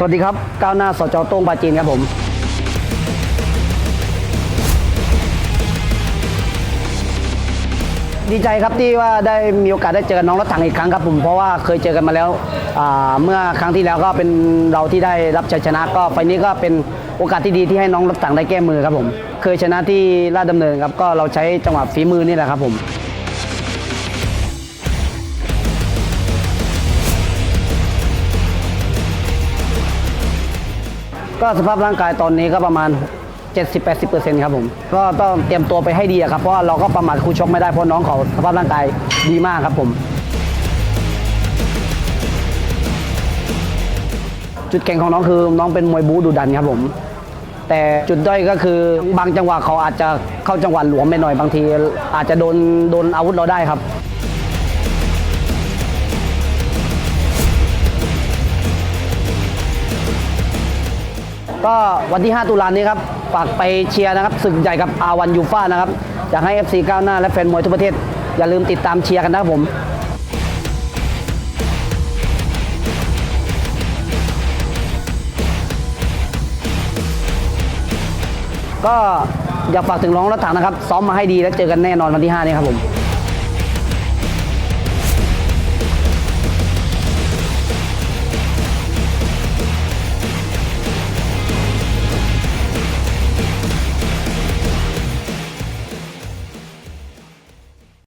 สวัสดีครับ ก้าวหน้าสจโต้งปาจีนครับผมดีใจครับที่ว่าได้มีโอกาสได้เจอน้องรถถังอีกครั้งครับผมเพราะว่าเคยเจอกันมาแล้วเมื่อครั้งที่แล้วก็เป็นเราที่ได้รับชัยชนะ ก็ไฟนี้ก็เป็นโอกาสที่ดีที่ให้น้องรถถังได้แก้มือครับผม เคยชนะที่ลาดดำเนินครับก็เราใช้จังหวะฝีมือนี่แหละครับผม ก็สภาพร่างกายตอนนี้ก็ประมาณ 70-80%ครับผม ก็ต้องเตรียมตัวไปให้ดีครับ เพราะเราก็ประมาทคู่ชกไม่ได้เพราะน้องเขาสภาพร่างกายดีมากครับผม จุดแข็งของน้องคือน้องเป็นมวยบู๊ดุดันครับผม แต่จุดด้อยก็คือบางจังหวะเขาอาจจะเข้าจังหวะหลวมไปหน่อยบางที อาจจะโดนโดนอาวุธเราได้ครับ ก็วันที่ 5 ตุลานี้ครับฝากไปเชียร์นะครับศึกใหญ่กับอาวันยูฟ่านะครับอยากให้ FC ก้าวหน้าและแฟนมวยทุกประเทศ อย่าลืมติดตามเชียร์กันนะครับผมก็อยากฝากถึงน้องรถถังนะครับ ซ้อมมาให้ดีแล้วเจอกันแน่นอนวันที่ 5 นี้ครับผม